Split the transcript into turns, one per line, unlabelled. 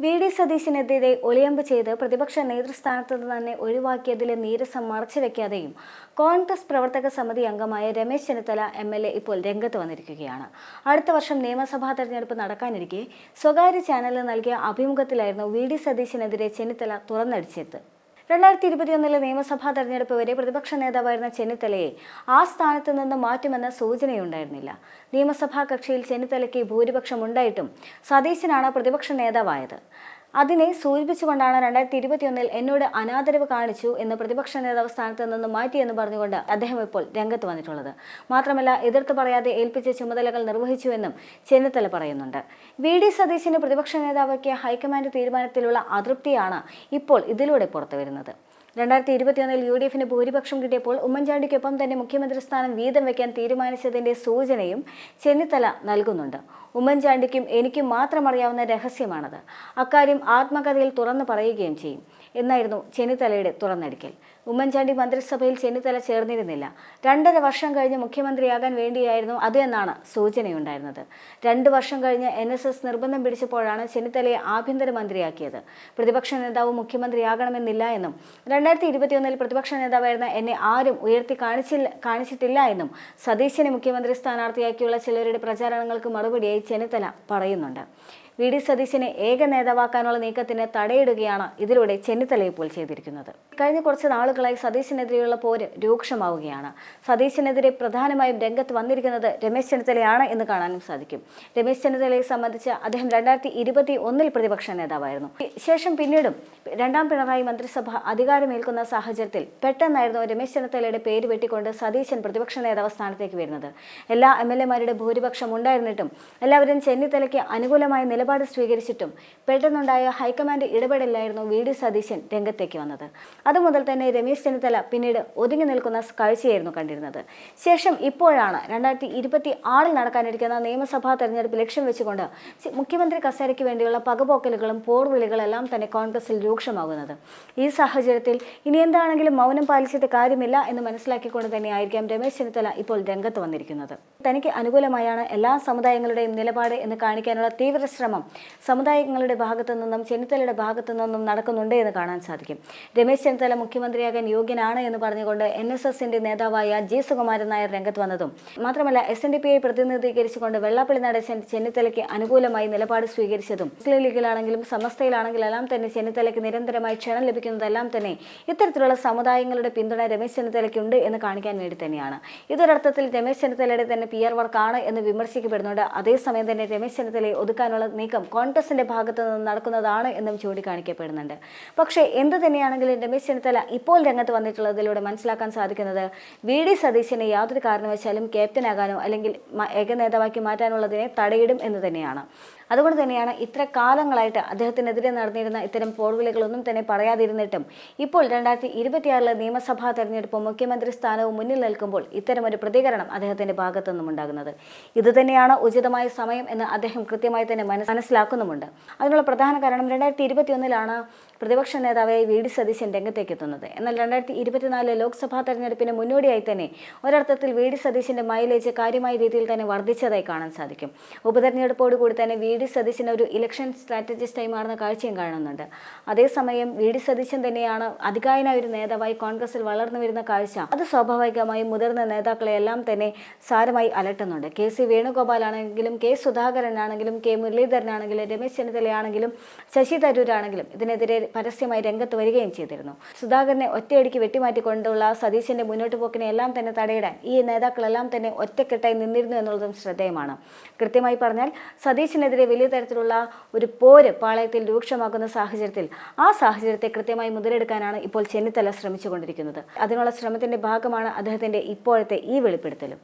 V D സതീശിനെതിരെ ഒലിയമ്പ് ചെയ്ത് പ്രതിപക്ഷ നേതൃസ്ഥാനത്ത് തന്നെ ഒഴിവാക്കിയതിലെ നീരസം മറച്ചുവെക്കാതെയും കോൺഗ്രസ് പ്രവർത്തക സമിതി അംഗമായ Ramesh Chennithala M L A ഇപ്പോൾ രംഗത്ത് വന്നിരിക്കുകയാണ്. അടുത്ത വർഷം നിയമസഭാ തെരഞ്ഞെടുപ്പ് നടക്കാനിരിക്കെ സ്വകാര്യ ചാനലിന് നൽകിയ അഭിമുഖത്തിലായിരുന്നു വി ഡി സതീശിനെതിരെ ചെന്നിത്തല തുറന്നടിച്ചത് രണ്ടായിരത്തി ഇരുപത്തിയൊന്നിലെ നിയമസഭാ തെരഞ്ഞെടുപ്പ് വരെ പ്രതിപക്ഷ നേതാവായിരുന്ന ചെന്നിത്തലയെ ആ സ്ഥാനത്ത് നിന്ന് മാറ്റുമെന്ന സൂചനയുണ്ടായിരുന്നില്ല. നിയമസഭാ കക്ഷിയിൽ ചെന്നിത്തലയ്ക്ക് ഭൂരിപക്ഷം ഉണ്ടായിട്ടും സതീശനാണ് പ്രതിപക്ഷ നേതാവായത്. അതിനെ സൂചിപ്പിച്ചുകൊണ്ടാണ് രണ്ടായിരത്തി ഇരുപത്തിയൊന്നിൽ എന്നോട് അനാദരവ് കാണിച്ചു എന്ന് പ്രതിപക്ഷ നേതാവ് സ്ഥാനത്ത് നിന്ന് മാറ്റിയെന്ന് പറഞ്ഞുകൊണ്ട് അദ്ദേഹം ഇപ്പോൾ രംഗത്ത് വന്നിട്ടുള്ളത്. മാത്രമല്ല എതിർത്ത് പറയാതെ ഏൽപ്പിച്ച ചുമതലകൾ നിർവഹിച്ചുവെന്നും ചെന്നിത്തല പറയുന്നുണ്ട്. വി. ഡി. സതീശിന് പ്രതിപക്ഷ നേതാവാക്കിയ ഹൈക്കമാൻഡ് തീരുമാനത്തിലുള്ള അതൃപ്തിയാണ് ഇപ്പോൾ ഇതിലൂടെ പുറത്തുവരുന്നത്. രണ്ടായിരത്തി ഇരുപത്തിയൊന്നിൽ യു ഡി എഫിന് ഭൂരിപക്ഷം കിട്ടിയപ്പോൾ ഉമ്മൻചാണ്ടിക്കൊപ്പം തന്നെ മുഖ്യമന്ത്രി സ്ഥാനം വീതം വയ്ക്കാൻ തീരുമാനിച്ചതിന്റെ സൂചനയും ചെന്നിത്തല നൽകുന്നുണ്ട്. ഉമ്മൻചാണ്ടിക്കും എനിക്കും മാത്രം അറിയാവുന്ന രഹസ്യമാണത്. അക്കാര്യം ആത്മകഥയിൽ തുറന്നു പറയുകയും ചെയ്യും. എന്നായിരുന്നു ചെന്നിത്തലയുടെ തുറന്നടിക്കൽ. ഉമ്മൻചാണ്ടി മന്ത്രിസഭയിൽ ചെന്നിത്തല ചേർന്നിരുന്നില്ല. രണ്ടര വർഷം കഴിഞ്ഞ് മുഖ്യമന്ത്രിയാകാൻ വേണ്ടിയായിരുന്നു അത് എന്നാണ് സൂചനയുണ്ടായിരുന്നത്. രണ്ട് വർഷം കഴിഞ്ഞ് എൻ എസ് എസ് നിർബന്ധം പിടിച്ചപ്പോഴാണ് ചെന്നിത്തലയെ ആഭ്യന്തരമന്ത്രിയാക്കിയത്. പ്രതിപക്ഷ നേതാവ് മുഖ്യമന്ത്രിയാകണമെന്നില്ല എന്നും രണ്ടായിരത്തി ഇരുപത്തിയൊന്നിൽ പ്രതിപക്ഷ നേതാവായിരുന്ന എന്നെ ആരും ഉയർത്തി കാണിച്ചില്ല കാണിച്ചിട്ടില്ല എന്നും സതീശനെ മുഖ്യമന്ത്രി സ്ഥാനാർത്ഥിയാക്കിയുള്ള ചിലരുടെ പ്രചാരണങ്ങൾക്ക് മറുപടിയായി ചെന്നിത്തല പറയുന്നുണ്ട്. വി ഡി സതീശനെ ഏക നേതാവാക്കാനുള്ള നീക്കത്തിന് തടയിടുകയാണ് ഇതിലൂടെ ചെന്നിത്തല ഇപ്പോൾ ചെയ്തിരിക്കുന്നത്. കഴിഞ്ഞ കുറച്ച് നാളുകളായി സതീശനെതിരെയുള്ള പോര് രൂക്ഷമാവുകയാണ്. സതീശനെതിരെ പ്രധാനമായും രംഗത്ത് വന്നിരിക്കുന്നത് രമേശ് ചെന്നിത്തലയാണ് എന്ന് കാണാനും സാധിക്കും. രമേശ് ചെന്നിത്തലയെ സംബന്ധിച്ച് അദ്ദേഹം രണ്ടായിരത്തി ഇരുപത്തി ഒന്നിൽ പ്രതിപക്ഷ നേതാവായിരുന്നു. ശേഷം പിന്നീടും രണ്ടാം പിണറായി മന്ത്രിസഭ അധികാരമേൽക്കുന്ന സാഹചര്യത്തിൽ പെട്ടെന്നായിരുന്നു രമേശ് ചെന്നിത്തലയുടെ പേര് വെട്ടിക്കൊണ്ട് സതീശൻ പ്രതിപക്ഷ നേതാവ് സ്ഥാനത്തേക്ക് വരുന്നത്. എല്ലാ എം എൽ എമാരുടെ ഭൂരിപക്ഷം ഉണ്ടായിരുന്നിട്ടും എല്ലാവരും ചെന്നിത്തലയ്ക്ക് അനുകൂലമായ നിലപാട് സ്വീകരിച്ചിട്ടും പെട്ടെന്നുണ്ടായ ഹൈക്കമാൻഡ് ഇടപെടലായിരുന്നു വി ഡി സതീശൻ രംഗത്തേക്ക് വന്നത്. അതുമുതൽ തന്നെ രമേശ് ചെന്നിത്തല പിന്നീട് ഒതുങ്ങി നിൽക്കുന്ന കാഴ്ചയായിരുന്നു കണ്ടിരുന്നത്. ശേഷം ഇപ്പോഴാണ് രണ്ടായിരത്തി ഇരുപത്തി ആറിൽ നടക്കാനിരിക്കുന്ന നിയമസഭാ തെരഞ്ഞെടുപ്പ് ലക്ഷ്യം വെച്ചുകൊണ്ട് മുഖ്യമന്ത്രി കസേരയ്ക്ക് വേണ്ടിയുള്ള പകപോക്കലുകളും പോർവിളികളെല്ലാം തന്നെ കോൺഗ്രസിൽ രൂക്ഷമാകുന്നത്. ഈ സാഹചര്യത്തിൽ ഇനി എന്താണെങ്കിലും മൗനം പാലിച്ചിട്ട് കാര്യമില്ല എന്ന് മനസ്സിലാക്കിക്കൊണ്ട് തന്നെയായിരിക്കാം രമേശ് ചെന്നിത്തല ഇപ്പോൾ രംഗത്ത് വന്നിരിക്കുന്നത്. തനിക്ക് അനുകൂലമായാണ് എല്ലാ സമുദായങ്ങളുടെയും നിലപാട് എന്ന് കാണിക്കാനുള്ള തീവ്ര ശ്രമം സമുദായങ്ങളുടെ ഭാഗത്തു നിന്നും ചെന്നിത്തലയുടെ ഭാഗത്തു നിന്നും നടക്കുന്നുണ്ട് എന്ന് കാണാൻ സാധിക്കും. രമേശ് ചെന്നിത്തല മുഖ്യമന്ത്രിയാകാൻ യോഗ്യനാണ് എന്ന് പറഞ്ഞുകൊണ്ട് എൻ എസ് എസിന്റെ നേതാവായ ജി സുകുമാരൻ നായർ രംഗത്ത് വന്നതും. മാത്രമല്ല എസ് എൻ ഡി പിയെ പ്രതിനിധീകരിച്ചുകൊണ്ട് വെള്ളാപ്പള്ളി നടേശൻ ചെന്നിത്തലയ്ക്ക് അനുകൂലമായി നിലപാട് സ്വീകരിച്ചതും. മുസ്ലിം ലീഗിലാണെങ്കിലും സമസ്തയിലാണെങ്കിലും എല്ലാം തന്നെ ചെന്നിത്തലയ്ക്ക് നിരന്തരമായി ക്ഷണം ലഭിക്കുന്നതെല്ലാം തന്നെ ഇത്തരത്തിലുള്ള സമുദായങ്ങളുടെ പിന്തുണ രമേശ് ചെന്നിത്തലയ്ക്കുണ്ട് എന്ന് കാണിക്കാൻ വേണ്ടി തന്നെയാണ്. ഇതൊരർത്ഥത്തിൽ രമേശ് ചെന്നിത്തലയുടെ തന്നെ പി ആർ വർക്കാണ് എന്ന് വിമർശിക്കപ്പെടുന്നുണ്ട്. അതേസമയം തന്നെ രമേശ് ചെന്നിത്തലയെ ഒതുക്കാനുള്ള നീക്കം കോൺഗ്രസിന്റെ ഭാഗത്തു നിന്ന് നടക്കുന്നതാണ് എന്നും ചൂണ്ടിക്കാണിക്കപ്പെടുന്നുണ്ട്. പക്ഷേ എന്ത് തന്നെയാണെങ്കിലും രമേശ് ചെന്നിത്തല ഇപ്പോൾ രംഗത്ത് വന്നിട്ടുള്ളതിലൂടെ മനസ്സിലാക്കാൻ സാധിക്കുന്നത് വി ഡി സതീശനെ യാതൊരു കാരണവശാലും ക്യാപ്റ്റനാകാനോ അല്ലെങ്കിൽ ഏക നേതാവാക്കി മാറ്റാനുള്ളതിനെ തടയിടും എന്ന് തന്നെയാണ്. അതുകൊണ്ട് തന്നെയാണ് ഇത്ര കാലങ്ങളായിട്ട് അദ്ദേഹത്തിനെതിരെ നടന്നിരുന്ന ഇത്തരം പോർവിളികളൊന്നും തന്നെ പറയാതിരുന്നിട്ടും. ഇപ്പോൾ രണ്ടായിരത്തി ഇരുപത്തിയാറിലെ നിയമസഭാ തെരഞ്ഞെടുപ്പ് മുഖ്യമന്ത്രി സ്ഥാനവും മുന്നിൽ നിൽക്കുമ്പോൾ ഇത്തരമൊരു പ്രതികരണം അദ്ദേഹത്തിന്റെ ഭാഗത്തുനിന്നും ഉണ്ടാകുന്നത്. ഇതുതന്നെയാണ് ഉചിതമായ സമയം എന്ന് അദ്ദേഹം കൃത്യമായി തന്നെ മനസ് മനസ്സിലാക്കുന്നുമുണ്ട്. അതിനുള്ള പ്രധാന കാരണം രണ്ടായിരത്തി ഇരുപത്തിയൊന്നിലാണ് പ്രതിപക്ഷ നേതാവായി വി ഡി സതീശൻ രംഗത്തേക്ക് എത്തുന്നത്. എന്നാൽ രണ്ടായിരത്തി ഇരുപത്തിനാലിലെ ലോക്സഭാ തെരഞ്ഞെടുപ്പിന് മുന്നോടിയായി തന്നെ ഒരർത്ഥത്തിൽ വി ഡി സതീശന്റെ മൈലേജ് കാര്യമായ രീതിയിൽ തന്നെ വർദ്ധിച്ചതായി കാണാൻ സാധിക്കും. ഉപതെരഞ്ഞെടുപ്പോടുകൂടി തന്നെ വി ഡി സതീശൻ ഒരു ഇലക്ഷൻ സ്ട്രാറ്റജിസ്റ്റായി മാറുന്ന കാഴ്ചയും കാണുന്നുണ്ട്. അതേസമയം വി ഡി സതീശൻ തന്നെയാണ് അധികായനായ ഒരു നേതാവായി കോൺഗ്രസിൽ വളർന്നു വരുന്ന കാഴ്ച. അത് സ്വാഭാവികമായും മുതിർന്ന നേതാക്കളെ എല്ലാം തന്നെ സാരമായി അലട്ടുന്നുണ്ട്. കെ സി വേണുഗോപാലാണെങ്കിലും കെ സുധാകരനാണെങ്കിലും കെ മുരളീധരനാണെങ്കിലും രമേശ് ചെന്നിത്തലയാണെങ്കിലും ശശി തരൂരാണെങ്കിലും ഇതിനെതിരെ പരസ്യമായി രംഗത്ത് വരികയും ചെയ്തിരുന്നു. സുധാകരനെ ഒറ്റയടിക്ക് വെട്ടിമാറ്റിക്കൊണ്ടുള്ള സതീശന്റെ മുന്നോട്ട് പോക്കിനെ എല്ലാം തന്നെ തടയിടാൻ ഈ നേതാക്കളെല്ലാം തന്നെ ഒറ്റക്കെട്ടായി നിന്നിരുന്നു എന്നുള്ളതും ശ്രദ്ധേയമാണ്. കൃത്യമായി പറഞ്ഞാൽ സതീശനെതിരെ വലിയ തരത്തിലുള്ള ഒരു പോര് പാളയത്തിൽ രൂക്ഷമാക്കുന്ന സാഹചര്യത്തിൽ ആ സാഹചര്യത്തെ കൃത്യമായി മുതലെടുക്കാനാണ് ഇപ്പോൾ ചെന്നിത്തല ശ്രമിച്ചുകൊണ്ടിരിക്കുന്നത്. അതിനുള്ള ശ്രമത്തിന്റെ ഭാഗമാണ് അദ്ദേഹത്തിന്റെ ഇപ്പോഴത്തെ ഈ വെളിപ്പെടുത്തലും.